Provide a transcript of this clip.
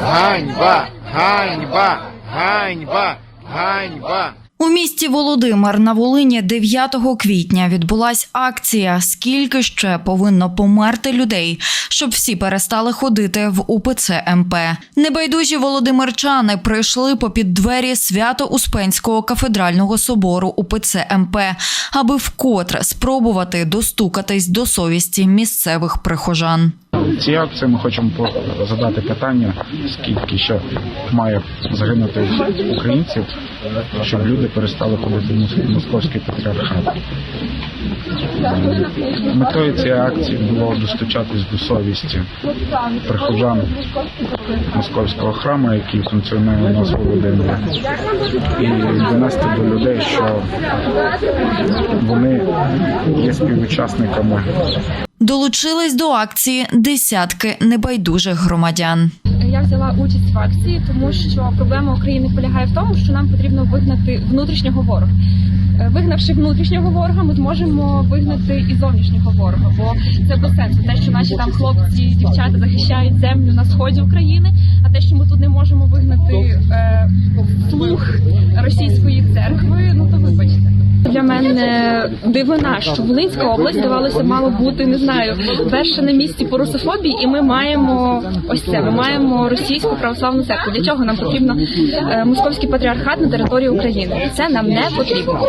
Ганьба! Ганьба! Ганьба! Ганьба! У місті Володимир на Волині 9 квітня відбулась акція Скільки ще повинно померти людей, щоб всі перестали ходити в УПЦ МП. Небайдужі володимирчани прийшли попід двері Свято-Успенського кафедрального собору УПЦ МП, аби вкотре спробувати достукатись до совісті місцевих прихожан. Ці акції ми хочемо задати питання, скільки ще має загинути українців, щоб люди перестали ходити в московський патріархат. Метою цієї акції було достучатись до совісті прихожан московського храму, який функціонує у нас Володимирі, і донести до людей, що вони є співучасниками Долучились до акції десятки небайдужих громадян. Я взяла участь в акції, тому що проблема України полягає в тому, що нам потрібно вигнати внутрішнього ворога. Е, Вигнавши внутрішнього ворога, ми зможемо вигнати і зовнішнього ворога, бо це без сенсу. Те, що наші там хлопці, дівчата захищають землю на сході України, а те, що ми тут не можемо вигнати е, слух російської церкви. Для мене дивина, що Волинська область здавалося мало бути не знаю, перша на місці по русофобії, і ми маємо ось це. Ми маємо російську православну церкву. Для чого нам потрібно е, московський патріархат на території України? Це нам не потрібно.